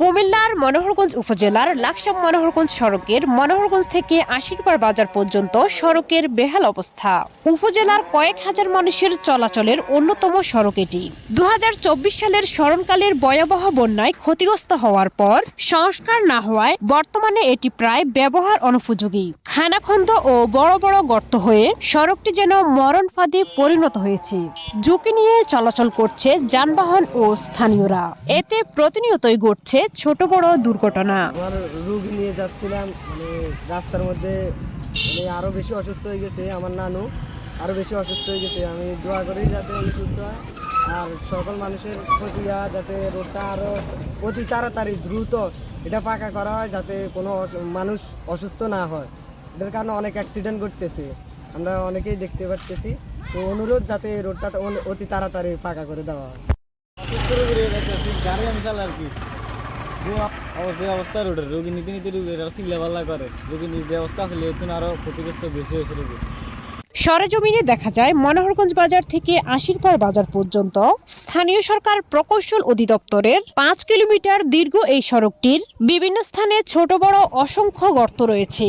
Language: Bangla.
কুমিল্লার মনোহরগঞ্জ উপজেলার লাকসাম মনোহরগঞ্জ সড়কের মনোহরগঞ্জ থেকে আশিরপাড় বাজার পর্যন্ত সড়কের বেহাল অবস্থা। উপজেলার কয়েক হাজার মানুষের চলাচলের অন্যতম সড়ক এটি। দু সালের স্মরণকালের ভয়াবহ বন্যায় ক্ষতিগ্রস্ত হওয়ার পর সংস্কার না হওয়ায় বর্তমানে এটি প্রায় ব্যবহার অনুপযোগী। খানাখন্দ ও বড় বড় গর্ত হয়ে সড়কটি যেন মরণ ফাঁদে পরিণত হয়েছে। ঝুঁকি নিয়ে চলাচল করছে যানবাহন ও স্থানীয়রা। এতে প্রতিনিয়তই ঘটছে ছোট বড় দুর্ঘটনা। আমার রোগী নিয়ে যাচ্ছিলাম মানে রাস্তার মধ্যে মানে আরও বেশি অসুস্থ হয়ে গেছে আমার নানু আরও বেশি অসুস্থ হয়ে গেছে। আমি দোয়া করি যাতে উনি সুস্থ হয়, আর সকল মানুষের প্রতি ইয়া যাতে রোডটা আরও অতি তাড়াতাড়ি দ্রুত এটা পাকা করা হয়, যাতে কোনো মানুষ অসুস্থ না হয়। এটার কারণে অনেক অ্যাক্সিডেন্ট ঘটতেছে। আমরা অনেকেই দেখতে পাচ্তেছি তো অনুরোধ যাতে এই রোডটা অতি তাড়াতাড়ি পাকা করে দেওয়া হয়। গাড়ি আর কি যে অবস্থা রোডের। রোগী নীতি নীতি রোগীর চিল্লা পাল্লা করে। রোগী নিজ যে অবস্থা আসলে এতন আরও ক্ষতিগ্রস্ত বেশি হয়েছে রোগী সরেজমিনে দেখা যায় মনোহরগঞ্জ বাজার থেকে আশিরপাড় বাজার পর্যন্ত স্থানীয় সরকার প্রকৌশল অধিদপ্তরের পাঁচ কিলোমিটার দীর্ঘ এই সড়কটির বিভিন্ন স্থানে ছোট বড় অসংখ্য গর্ত রয়েছে।